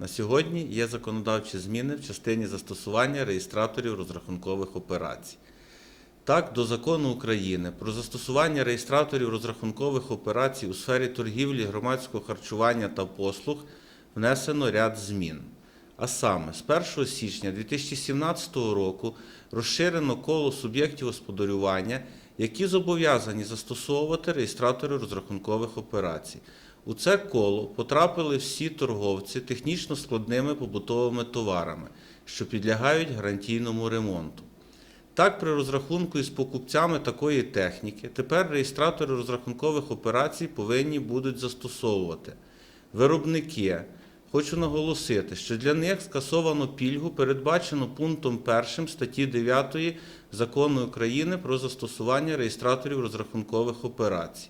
На сьогодні є законодавчі зміни в частині застосування реєстраторів розрахункових операцій. Так, до закону України про застосування реєстраторів розрахункових операцій у сфері торгівлі, громадського харчування та послуг внесено ряд змін. А саме, з 1 січня 2017 року розширено коло суб'єктів господарювання, які зобов'язані застосовувати реєстратори розрахункових операцій. У це коло потрапили всі торговці технічно складними побутовими товарами, що підлягають гарантійному ремонту. Так, при розрахунку із покупцями такої техніки тепер реєстратори розрахункових операцій повинні будуть застосовувати виробники. Хочу наголосити, що для них скасовано пільгу, передбачену пунктом 1 статті 9 Закону України про застосування реєстраторів розрахункових операцій.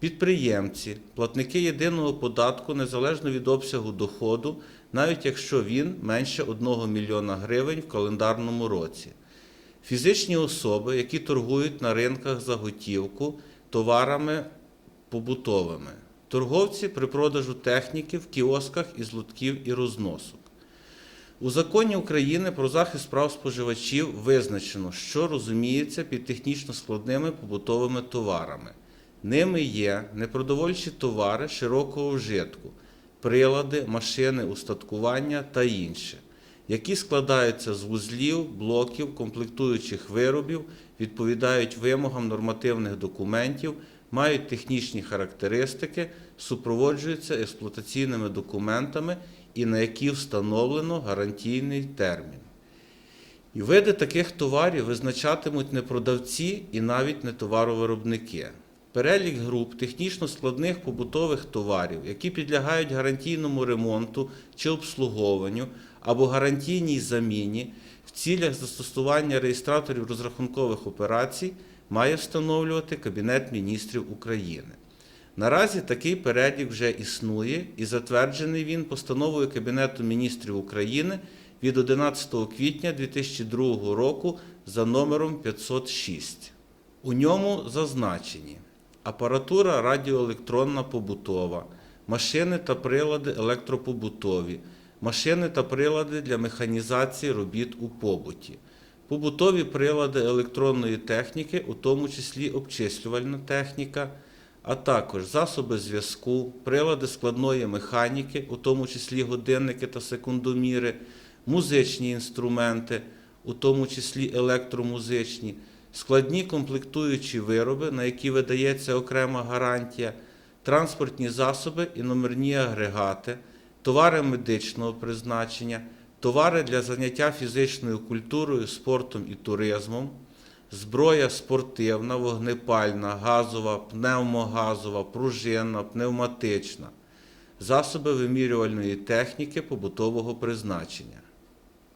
Підприємці, платники єдиного податку незалежно від обсягу доходу, навіть якщо він менше 1 мільйона гривень в календарному році. Фізичні особи, які торгують на ринках за готівку товарами побутовими. Торговці при продажу техніки в кіосках із лотків і розносок. У законі України про захист прав споживачів визначено, що розуміється під технічно складними побутовими товарами. Ними є непродовольчі товари широкого вжитку, прилади, машини, устаткування та інше, які складаються з вузлів, блоків, комплектуючих виробів, відповідають вимогам нормативних документів, мають технічні характеристики, супроводжуються експлуатаційними документами і на які встановлено гарантійний термін. І види таких товарів визначатимуть не продавці і навіть не товаровиробники. Перелік груп технічно складних побутових товарів, які підлягають гарантійному ремонту чи обслуговуванню або гарантійній заміні в цілях застосування реєстраторів розрахункових операцій, має встановлювати Кабінет міністрів України. Наразі такий перелік вже існує і затверджений він постановою Кабінету міністрів України від 11 квітня 2002 року за номером 506. У ньому зазначені апаратура радіоелектронна побутова, машини та прилади електропобутові, машини та прилади для механізації робіт у побуті, побутові прилади електронної техніки, у тому числі обчислювальна техніка, а також засоби зв'язку, прилади складної механіки, у тому числі годинники та секундоміри, музичні інструменти, у тому числі електромузичні, складні комплектуючі вироби, на які видається окрема гарантія, транспортні засоби і номерні агрегати, товари медичного призначення, товари для заняття фізичною культурою, спортом і туризмом, зброя спортивна, вогнепальна, газова, пневмогазова, пружинна, пневматична, засоби вимірювальної техніки побутового призначення.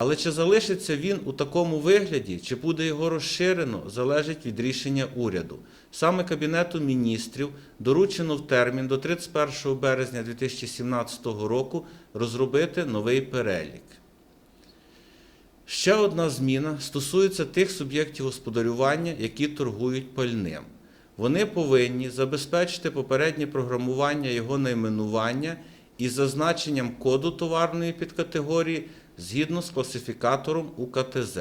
Але чи залишиться він у такому вигляді, чи буде його розширено, залежить від рішення уряду. Саме Кабінету міністрів доручено в термін до 31 березня 2017 року розробити новий перелік. Ще одна зміна стосується тих суб'єктів господарювання, які торгують пальним. Вони повинні забезпечити попереднє програмування його найменування із зазначенням коду товарної підкатегорії згідно з класифікатором УКТЗ.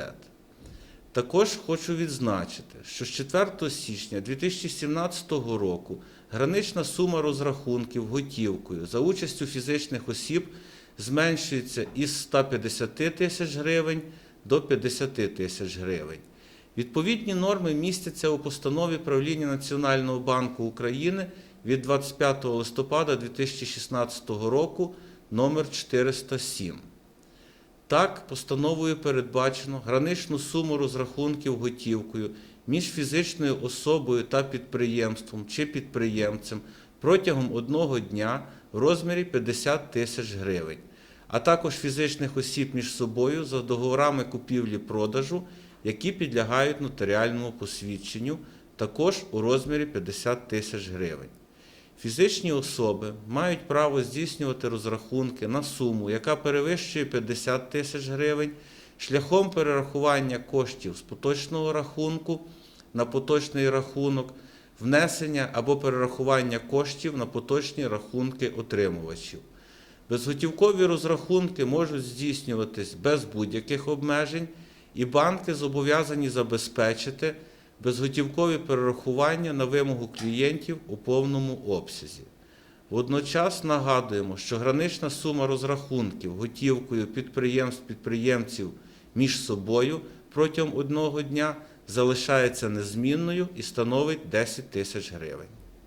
Також хочу відзначити, що з 4 січня 2017 року гранична сума розрахунків готівкою за участю фізичних осіб зменшується із 150 тисяч гривень до 50 тисяч гривень. Відповідні норми містяться у постанові правління Національного банку України від 25 листопада 2016 року номер 407. Так, постановою передбачено граничну суму розрахунків готівкою між фізичною особою та підприємством чи підприємцем протягом одного дня в розмірі 50 тисяч гривень, а також фізичних осіб між собою за договорами купівлі-продажу, які підлягають нотаріальному посвідченню, також у розмірі 50 тисяч гривень. Фізичні особи мають право здійснювати розрахунки на суму, яка перевищує 50 тисяч гривень, шляхом перерахування коштів з поточного рахунку на поточний рахунок, внесення або перерахування коштів на поточні рахунки отримувачів. Безготівкові розрахунки можуть здійснюватись без будь-яких обмежень, і банки зобов'язані забезпечити безготівкові перерахування на вимогу клієнтів у повному обсязі. Водночас нагадуємо, що гранична сума розрахунків готівкою підприємств підприємців між собою протягом одного дня залишається незмінною і становить 10 тисяч гривень.